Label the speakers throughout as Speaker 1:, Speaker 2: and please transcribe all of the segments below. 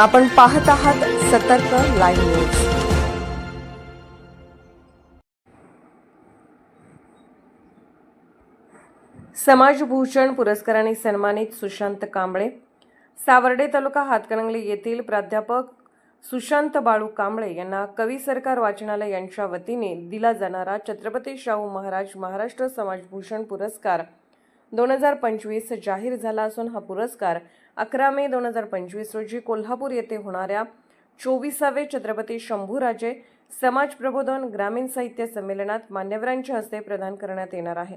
Speaker 1: आपण पाहत आहात सतर्क लाईव्ह न्यूज. समाजभूषण पुरस्काराने सन्मानित सुशांत कांबळे. सावर्डे तालुका हातकणंगले येथील प्राध्यापक सुशांत बाळू कांबळे यांना कवी सरकार वाचनालय यांच्या वतीने दिला जाणारा छत्रपती शाहू महाराज महाराष्ट्र समाजभूषण पुरस्कार. दोन हजार पंचवीस जाहीर झाला असून हा पुरस्कार अकरा मे दोन हजार पंचवीस रोजी कोल्हापूर येथे होणाऱ्या चोवीसावे छत्रपती शंभूराजे समाज प्रबोधन ग्रामीण साहित्य संमेलनात मान्यवरांच्या हस्ते प्रदान करण्यात येणार आहे.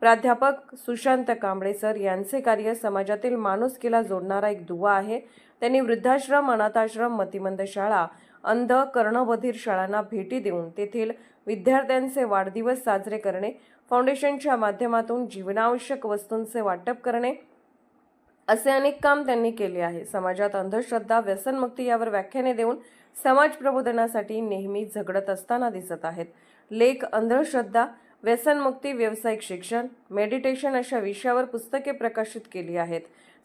Speaker 1: प्राध्यापक सुशांत कांबळे सर यांचे कार्य समाजातील माणुसकीला जोडणारा एक दुवा आहे. त्यांनी वृद्धाश्रम अनाथाश्रम मतिमंद शाळा अंध कर्णबधीर शाळांना भेटी देऊन तेथील विद्यार्थ्यांचे वाढदिवस साजरे करणे फाउंडेशनच्या माध्यमातून जीवनावश्यक वस्तूंचे वाटप करणे असे अनेक काम त्यांनी केले आहे. समाजात अंधश्रद्धा व्यसनमुक्ती यावर व्याख्याने देऊन समाज प्रबोधनासाठी नेहमी झगडत असताना दिसत आहेत. लेख अंधश्रद्धा व्यसनमुक्ती व्यावसायिक शिक्षण मेडिटेशन अशा विषयावर पुस्तके प्रकाशित केली आहेत.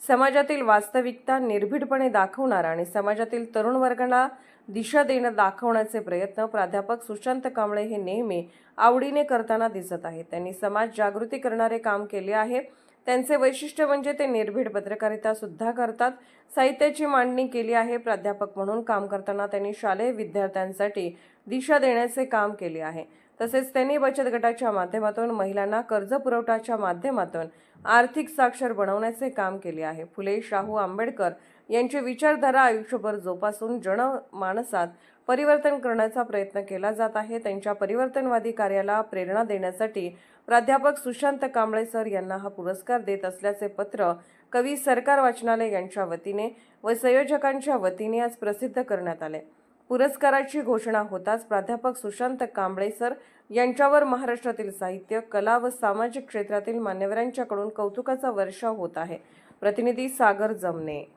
Speaker 1: समाजातील वास्तविकता निर्भीडपणे दाखवणारा आणि समाजातील तरुण वर्गाला दिशा देणं दाखवण्याचे प्रयत्न प्राध्यापक सुशांत कांबळे हे नेहमी आवडीने करताना दिसत आहेत. त्यांनी समाज जागृती करणारे काम केले आहे. त्यांचे वैशिष्ट्य म्हणजे ते निर्भीड पत्रकारिता सुद्धा करतात. साहित्याची मांडणी केली आहे प्राध्यापक म्हणून काम करताना त्यांनी शालेय विद्यार्थ्यांसाठी दिशा देण्याचे काम केले आहे. तसेच त्यांनी बचत गटाच्या माध्यमातून महिलांना कर्ज पुरवठ्याच्या माध्यमातून आर्थिक साक्षर बनवण्याचे काम केले आहे. फुले शाहू आंबेडकर यांची विचारधारा आयुष्यभर जोपासून जनमानसात परिवर्तन करण्याचा प्रयत्न केला जात आहे. त्यांच्या परिवर्तनवादी कार्याला प्रेरणा देण्यासाठी प्राध्यापक सुशांत कांबळे सर यांना हा पुरस्कार देत असल्याचे पत्र कवी सरकार वाचनालय यांच्या वतीने व संयोजकांच्या वतीने आज प्रसिद्ध करण्यात आले. पुरस्काराची घोषणा होताच प्राध्यापक सुशांत कांबळे सर यांच्यावर महाराष्ट्रातील साहित्य कला व सामाजिक क्षेत्रातील मान्यवरांच्याकडून कौतुकाचा वर्षाव होत आहे. प्रतिनिधी सागर जमने.